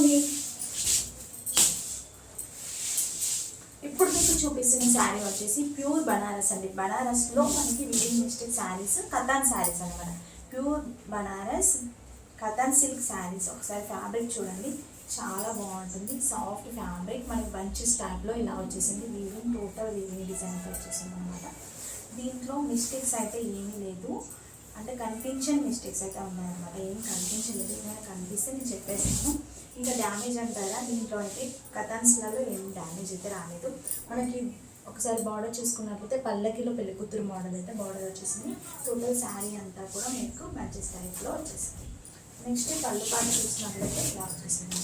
అండి ఇప్పుడు మీకు చూపిస్తున్న శారీ వచ్చేసి ప్యూర్ బనారస్ అండి. బనారస్లో మనకి Vijay mistake saris katan saris అనమాట pure Banaras katan silk saris. ఒకసారి ఫ్యాబ్రిక్ చూడండి. చాలా బాగుంటుంది. Soft fabric. మనకి బంచెస్ టైప్లో ఇలా వచ్చేసింది. వీవింగ్ టోటల్ వీవింగ్ డిజైన్ వచ్చేసింది అనమాట దీంట్లో మిస్టేక్స్ అయితే ఏమీ లేదు. అంటే కనిపించని మిస్టేక్స్ అయితే ఉన్నాయన్నమాట. ఏం కనిపించలేదు. ఏమైనా కనిపిస్తే నేను చెప్పేసాను ఇంకా డ్యామేజ్ అంటారా? దీంట్లో అయితే కథాన్స్లలో ఏం డ్యామేజ్ అయితే రాలేదు. మనకి ఒకసారి బార్డర్ చూసుకున్నట్లయితే పల్లకిలో పెళ్ళి కూతురు మోడల్ అయితే బార్డర్ వచ్చేసింది. టోటల్ శారీ అంతా కూడా మీకు మ్యాచెస్ టైప్లో వచ్చేసింది. నెక్స్ట్ పళ్ళు పాట చూసినట్లయితే ఇలా వచ్చేసింది.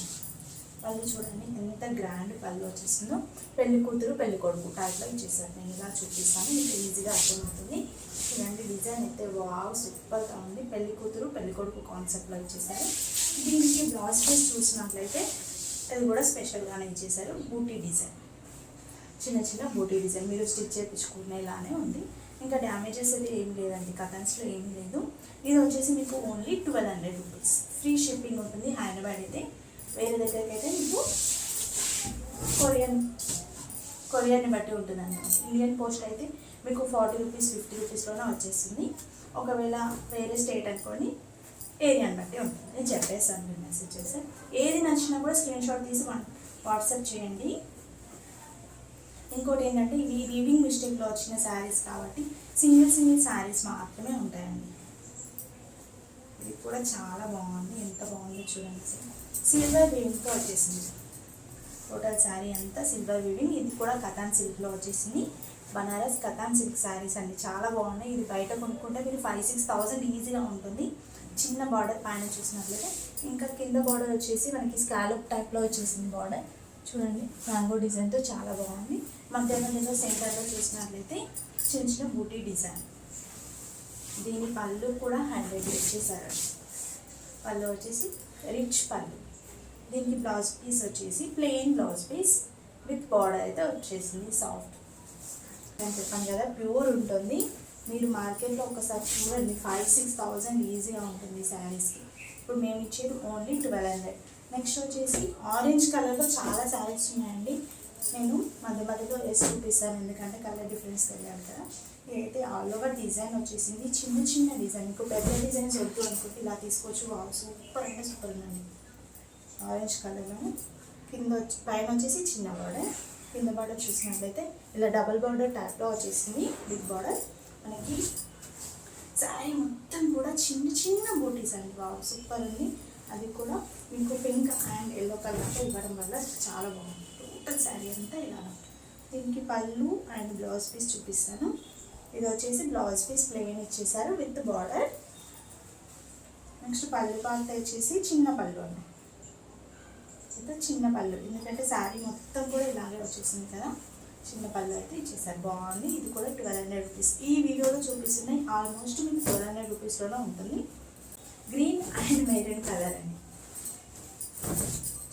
పళ్ళు చూడండి ఎంత గ్రాండ్ పళ్ళు వచ్చేసిందో. పెళ్ళి కూతురు పెళ్ళి కొడుకు టైప్లో ఇచ్చేసారు. నేను ఇలా చూపిస్తాను మీకు ఈజీగా అర్థమవుతుంది. ఇలాంటి డిజైన్ అయితే వావ్ సూపర్గా ఉంది. పెళ్ళి కూతురు పెళ్ళి కొడుకు కాన్సెప్ట్లో ఇచ్చేసారు. దీనికి బ్లౌజ్ పీస్ చూసినట్లయితే అది కూడా స్పెషల్గానే ఇచ్చేసారు. బూటీ డిజైన్ చిన్న చిన్న బూటీ డిజైన్ మీరు స్టిచ్ చేయించుకునేలానే ఉంది. ఇంకా డ్యామేజెస్ అయితే ఏం లేదండి. కటన్స్లో ఏం లేదు. ఇది వచ్చేసి మీకు only twelve hundred rupees free shipping ఉంటుంది. హైదరాబాద్ అయితే వేరే దగ్గరికి అయితే మీకు కొరియన్ కొరియర్ని బట్టి ఉంటుంది అనమాట ఇండియన్ పోస్ట్ అయితే మీకు ఫార్టీ రూపీస్ ఫిఫ్టీ రూపీస్లోనే వచ్చేస్తుంది. ఒకవేళ వేరే స్టేట్ అనుకోని ఏరియాని బట్టి ఉంటుంది. నేను చెప్పేస్తాను మీరు మెసేజ్ చేస్తే. ఏది నచ్చినా కూడా స్క్రీన్ షాట్ తీసి వాట్సాప్ చేయండి. ఇంకోటి ఏంటంటే ఇవి వీవింగ్ మిస్టేక్లో వచ్చిన శారీస్ కాబట్టి సింగిల్ సింగిల్ శారీస్ మాత్రమే ఉంటాయండి. ఇది కూడా చాలా బాగుంది. ఎంత బాగుందో చూడండి సిల్వర్ వీవింగ్తో వచ్చేసింది. టోటల్ శారీ అంతా సిల్వర్ వీవింగ్ ఇది కూడా కథాన్ సిల్క్లో వచ్చేసింది. బనారస్ కథాన్ సిల్క్ శారీస్ అండి. చాలా బాగున్నాయి. ఇది బయట కొనుక్కుంటే మీరు ఫైవ్ సిక్స్ థౌసండ్ ఈజీగా ఉంటుంది. చిన్న బార్డర్ పైన చూసినట్లయితే ఇంకా కింద బార్డర్ వచ్చేసి మనకి స్కాలప్ టైప్లో వచ్చేసింది బార్డర్ చూడండి మ్యాంగో డిజైన్తో చాలా బాగుంది. మధ్యాహ్నం మధ్యలో సెంటర్లో చూసినట్లయితే చిన్న చిన్న బూటీ డిజైన్ దీని పళ్ళు కూడా హండ్రెడ్ ఇచ్చేసారు. పళ్ళు వచ్చేసి రిచ్ పళ్ళు. దీనికి బ్లౌజ్ పీస్ వచ్చేసి plain blouse piece with border అయితే వచ్చేసింది సాఫ్ట్ నేను చెప్పాను కదా ప్యూర్ ఉంటుంది. మీరు మార్కెట్లో ఒకసారి చూడండి ఫైవ్ సిక్స్ థౌజండ్ ఈజీగా ఉంటుంది శారీస్కి ఇప్పుడు మేము ఇచ్చేది ఓన్లీ ట్వెల్వ్ హండ్రెడ్ నెక్స్ట్ వచ్చేసి ఆరెంజ్ కలర్లో చాలా శారీస్ ఉన్నాయండి. నేను మధ్య మధ్యలో వేసి చూపిస్తాను ఎందుకంటే కలర్ డిఫరెన్స్ తెలియాలి కదా. ఇదైతే ఆల్ ఓవర్ డిజైన్ వచ్చేసింది. చిన్న చిన్న డిజైన్ ఇంకో పెద్ద డిజైన్స్ వద్దు అనుకుంటే ఇలా తీసుకోవచ్చు. వావ్ సూపర్ అంటే సూపర్ ఉందండి. ఆరెంజ్ కలర్లో కింద వచ్చి పైన వచ్చేసి చిన్న బార్డర్ కింద బార్డర్ చూసినట్లయితే ఇలా డబల్ బార్డర్ టైప్లో వచ్చేసింది బిగ్ బార్డర్ మనకి శారీ మొత్తం కూడా చిన్న చిన్న బూటీస్ అండి. వావ్ సూపర్ ఉంది. అది కూడా మీకు పింక్ అండ్ ఎల్లో కలర్తో ఇవ్వడం వల్ల చాలా బాగుంది. టోటల్ శారీ అంతా ఇలా దీనికి పళ్ళు అండ్ బ్లౌజ్ పీస్ చూపిస్తాను. ఇది వచ్చేసి బ్లౌజ్ పీస్ ప్లెయిన్ ఇచ్చేసారు విత్ బార్డర్. నెక్స్ట్ పళ్ళు పాత వచ్చేసి చిన్న పళ్ళు అండి. అయితే చిన్న పళ్ళు ఎందుకంటే శారీ మొత్తం కూడా ఇలాగే వచ్చేసింది కదా. చిన్న పళ్ళు అయితే ఇచ్చేసారు. బాగుంది. ఇది కూడా ట్వెల్వ్ హండ్రెడ్ రూపీస్ ఈ వీడియోలో చూపిస్తున్నాయి ఆల్మోస్ట్ మీకు ట్వెల్వ్ హండ్రెడ్ రూపీస్లోనే ఉంటుంది. గ్రీన్ అండ్ మెరూన్ కలర్ అండి.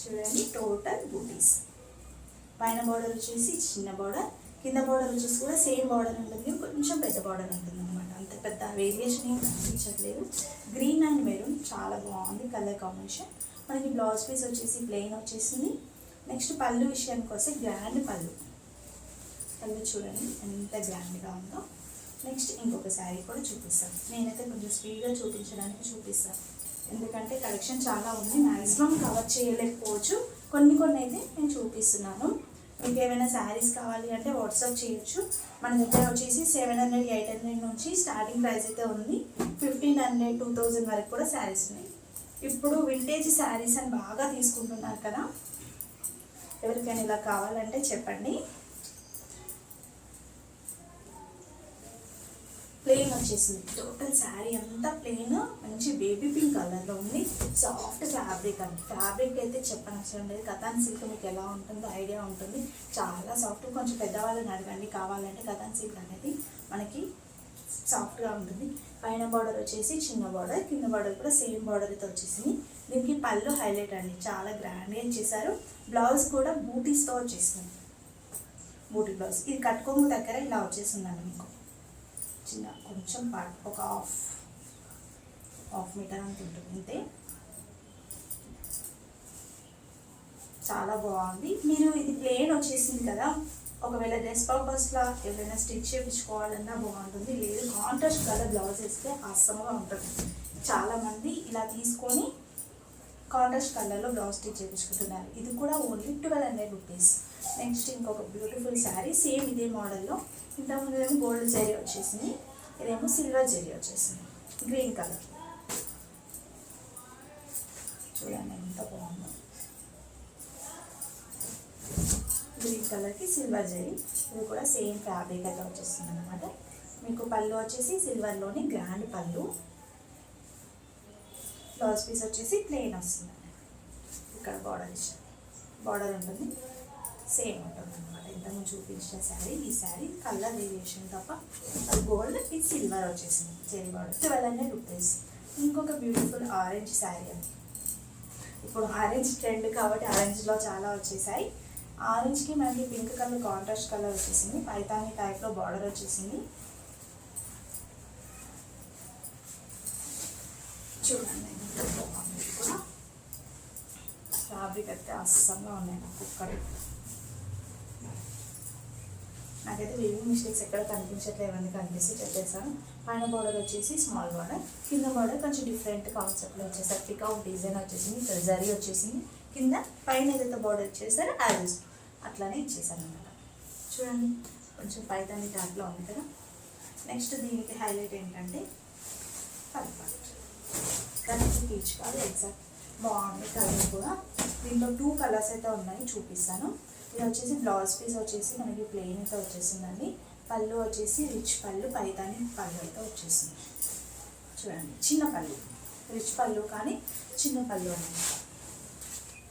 చూడండి టోటల్ బూటీస్ పైన బార్డర్ వచ్చేసి చిన్న బార్డర్ కింద బార్డర్ వచ్చేసి కూడా సేమ్ బార్డర్ ఉంటుంది. కొంచెం పెద్ద బార్డర్ ఉంటుంది అనమాట అంత పెద్ద వేరియేషన్ ఏం కనిపించట్లేదు. గ్రీన్ అండ్ మెరూన్ చాలా బాగుంది కలర్ కాంబినేషన్ మనకి బ్లౌజ్ పీస్ వచ్చేసి ప్లెయిన్ వచ్చేసింది. నెక్స్ట్ పళ్ళు విషయానికి వస్తే గ్రాండ్ పళ్ళు. పళ్ళు చూడండి ఎంత గ్రాండ్గా ఉందో. నెక్స్ట్ ఇంకొక శారీ కూడా చూపిస్తాను. నేనైతే కొంచెం స్పీడ్గా చూపించడానికి చూపిస్తాను. ఎందుకంటే కలెక్షన్ చాలా ఉంది. మ్యాక్సిమం కవర్ చేయలేకపోవచ్చు. కొన్ని కొన్ని అయితే నేను చూపిస్తున్నాను. ఇంకేమైనా శారీస్ కావాలి అంటే వాట్సాప్ చేయొచ్చు. మన దగ్గర వచ్చేసి సెవెన్ హండ్రెడ్ ఎయిట్ హండ్రెడ్ నుంచి స్టార్టింగ్ ప్రైస్ అయితే ఉంది. ఫిఫ్టీన్ హండ్రెడ్ టూ థౌజండ్ వరకు కూడా శారీస్ ఉన్నాయి. ఇప్పుడు వింటేజ్ శారీస్ అని బాగా తీసుకుంటున్నారు కదా. ఎవరికైనా ఇలా కావాలంటే చెప్పండి. వచ్చేసింది టోటల్ శారీ అంతా ప్లెయిన్ మంచి బేబీ పింక్ కలర్లో ఉంది. సాఫ్ట్ ఫ్యాబ్రిక్ అండి. ఫ్యాబ్రిక్ అయితే చెప్పనవసరం లేదు. కథాన్ సిల్క్ మీకు ఎలా ఉంటుందో ఐడియా ఉంటుంది. చాలా సాఫ్ట్ కొంచెం పెద్దవాళ్ళని అడగండి. కావాలంటే కథాన్ సిల్క్ అనేది మనకి సాఫ్ట్గా ఉంటుంది. పైన బార్డర్ వచ్చేసి చిన్న బార్డర్ కింద బార్డర్ కూడా సేమ్ బార్డర్తో వచ్చేసింది. దీనికి పళ్ళు హైలైట్ అండి. చాలా గ్రాండ్గా ఇచ్చేసారు బ్లౌజ్ కూడా బూటీస్తో వచ్చేసింది. బూటీ బ్లౌజ్ ఇది కట్టుకోము దగ్గర ఇలా వచ్చేసిందండి మీకు. చిన్న కొంచెం పార్ట్ ఒక హాఫ్ హాఫ్ మీటర్ అంత ఉంటుంది అంతే. చాలా బాగుంది. మీరు ఇది ప్లేన్ వచ్చేసింది కదా ఒకవేళ డ్రెస్ పర్పస్లో ఎవరైనా స్టిచ్ చేయించుకోవాలన్నా బాగుంటుంది. లేదు కాంట్రాస్ట్ కలర్ బ్లౌజ్ వేస్తే అసమగా ఉంటుంది. చాలామంది ఇలా తీసుకొని కాంట్రాస్ట్ కలర్లో బ్లౌజ్ స్టిచ్ చేయించుకుంటున్నారు ఇది కూడా only twelve hundred rupees. Next ఇంకొక బ్యూటిఫుల్ శారీ సేమ్ ఇదే మోడల్లో. ఇంతకుముందు ఏమో గోల్డ్ జరీ వచ్చేసింది ఇదేమో సిల్వర్ జరీ వచ్చేసింది. Green colour. చూడండి ఎంత బాగుందో. గ్రీన్ కలర్కి సిల్వర్ జరీ. ఇది కూడా సేమ్ ఫ్యాబ్రిక్ అయితే వచ్చేస్తుంది అనమాట మీకు పళ్ళు వచ్చేసి సిల్వర్లోని గ్రాండ్ పళ్ళు. బ్లౌజ్ పీస్ వచ్చేసి ప్లెయిన్ వస్తుంది. ఇక్కడ బార్డర్ ఇచ్చారు బార్డర్ ఉంటుంది. సేమ్ ఉంటుంది అనమాట ఇంతకుముందు చూపించిన శారీ ఈ శారీ కలర్ వేరియేషన్ తప్ప అది గోల్డ్ ఇది సిల్వర్ వచ్చేసింది. Same border twelve hundred rupees ఇంకొక బ్యూటిఫుల్ ఆరెంజ్ శారీ అండి. ఇప్పుడు ఆరెంజ్ ట్రెండ్ కాబట్టి ఆరెంజ్లో చాలా వచ్చేసాయి. ఆరెంజ్కి మనకి పింక్ కలర్ కాంట్రాస్ట్ కలర్ వచ్చేసింది. పైతాని టైప్లో బార్డర్ వచ్చేసింది. చూడండి. ఫ్యాబ్రిక్ అయితే అస్సంగా ఉన్నాయి నాకు నాకైతే వేవింగ్ మిస్టేక్స్ ఎక్కడ కనిపించట్లేవని కనిపిస్తే చెప్పేసాను పైన బార్డర్ వచ్చేసి స్మాల్ బార్డర్ కింద బార్డర్ కొంచెం డిఫరెంట్ కాన్సెప్ట్లో వచ్చేసారు పికౌట్ డిజైన్ వచ్చేసింది ఇక్కడ జరీ వచ్చేసింది. కింద పైన ఏదైతే బార్డర్ ఇచ్చేసారో యాజ్ అట్లానే ఇచ్చేసాను అనమాట చూడండి కొంచెం పైతాని ట్యాప్లో ఉంది కదా. నెక్స్ట్ దీనికి హైలైట్ ఏంటంటే పల్పాట్ కలర్ పీచ్ కాదు ఎగ్జాక్ట్ బాగుంది కలర్ కూడా. దీంట్లో టూ కలర్స్ అయితే ఉన్నాయి చూపిస్తాను. ఇది వచ్చేసి బ్లౌజ్ పీస్ వచ్చేసి మనకి ప్లెయిన్ అయితే వచ్చేసిందండి. పళ్ళు వచ్చేసి రిచ్ పళ్ళు పైతాని పళ్ళు అయితే వచ్చేసింది. చూడండి చిన్న పళ్ళు. రిచ్ పళ్ళు కానీ చిన్న పళ్ళు అనమాట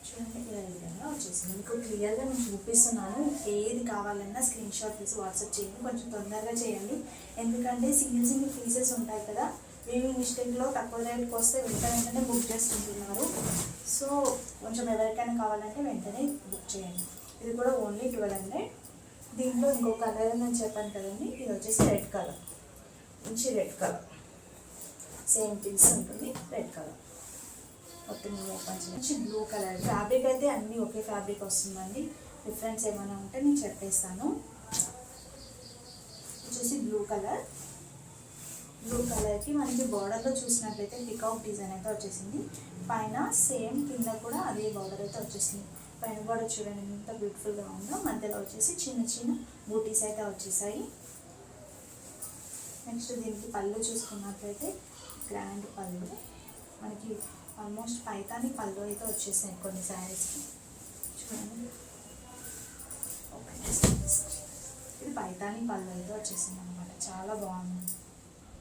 చూడండి ఇలా విధంగా వచ్చేసింది. మీకు క్లియర్గా నేను చూపిస్తున్నాను. ఏది కావాలన్నా స్క్రీన్ షాట్ తీసి వాట్సాప్ చేయండి. కొంచెం తొందరగా చేయండి. ఎందుకంటే సింగిల్ సింగిల్ పీసెస్ ఉంటాయి కదా వీవింగ్ మిస్టేక్లో తక్కువ రేట్కి వస్తే వెంటనే వెంటనే బుక్ చేసుకుంటున్నారు. సో కొంచెం ఎవరికైనా కావాలంటే వెంటనే బుక్ చేయండి. ఇది కూడా ఓన్లీ ట్వెల్వ్ హండ్రెడ్ దీంట్లో ఇంకో కలర్ నేను చెప్పాను కదండి. ఇది వచ్చేసి రెడ్ కలర్ మంచి రెడ్ కలర్ సేమ్ పీస్ ఉంటుంది రెడ్ కలర్ మొత్తం మంచి బ్లూ కలర్ ఫ్యాబ్రిక్ అయితే అన్నీ ఒకే ఫ్యాబ్రిక్ వస్తుందండి. డిఫరెన్స్ ఏమైనా ఉంటే నేను చెప్పేస్తాను. వచ్చేసి బ్లూ కలర్ బ్లూ కలర్కి మనకి బార్డర్లో చూసినట్లయితే పికౌట్ డిజైన్ అయితే వచ్చేసింది. పైన సేమ్ కింద కూడా అదే బార్డర్ అయితే వచ్చేసింది. పైన బార్డర్ చూడండి ఎంత బ్యూటిఫుల్గా ఉందో. మధ్యలో వచ్చేసి చిన్న చిన్న బూటీస్ అయితే వచ్చేసాయి. నెక్స్ట్ దీనికి పళ్ళు చూసుకున్నట్లయితే గ్రాండ్ పళ్ళు. మనకి ఆల్మోస్ట్ పైతాని పళ్ళు అయితే వచ్చేసాయి కొన్ని శారీస్కి చూడండి. ఓకే ఇది పైతాని పళ్ళు అయితే వచ్చేసింది అనమాట చాలా బాగుంది.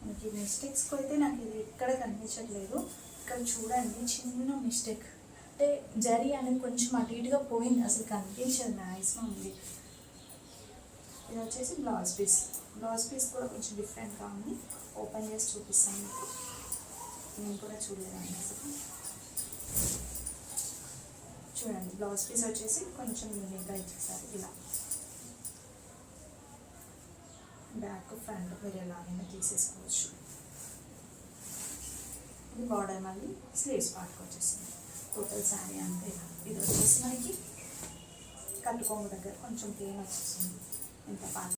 మనకి మిస్టేక్స్కి అయితే నాకు ఇది ఎక్కడ కనిపించట్లేదు. ఇక్కడ చూడండి చిన్న మిస్టేక్ అంటే జరి అనేది కొంచెం అటు ఇటుగా పోయింది. అసలు కనిపించదు మ్యాక్సిమం ఉంది ఇది వచ్చేసి బ్లౌజ్ పీస్ బ్లౌజ్ పీస్ కూడా కొంచెం డిఫరెంట్గా ఉంది. ఓపెన్ చేసి చూపిస్తాను. మీకు నేను కూడా చూడలేదండి అసలు. చూడండి బ్లౌజ్ పీస్ వచ్చేసి కొంచెం యూనిక్గా ఇచ్చేసారు. ఇలా. బ్యాక్ ఫ్రంట్ మీరు ఎలాగైనా తీసేసుకోవచ్చు. ఇది బార్డర్ మళ్ళీ స్లీవ్స్ పార్ట్కి వచ్చేసింది. టోటల్ శారీ అంతే ఇలా. ఇది వచ్చేసి మనకి కట్టుకోము దగ్గర కొంచెం ప్లేన్ వచ్చేసింది. ఇంత పాత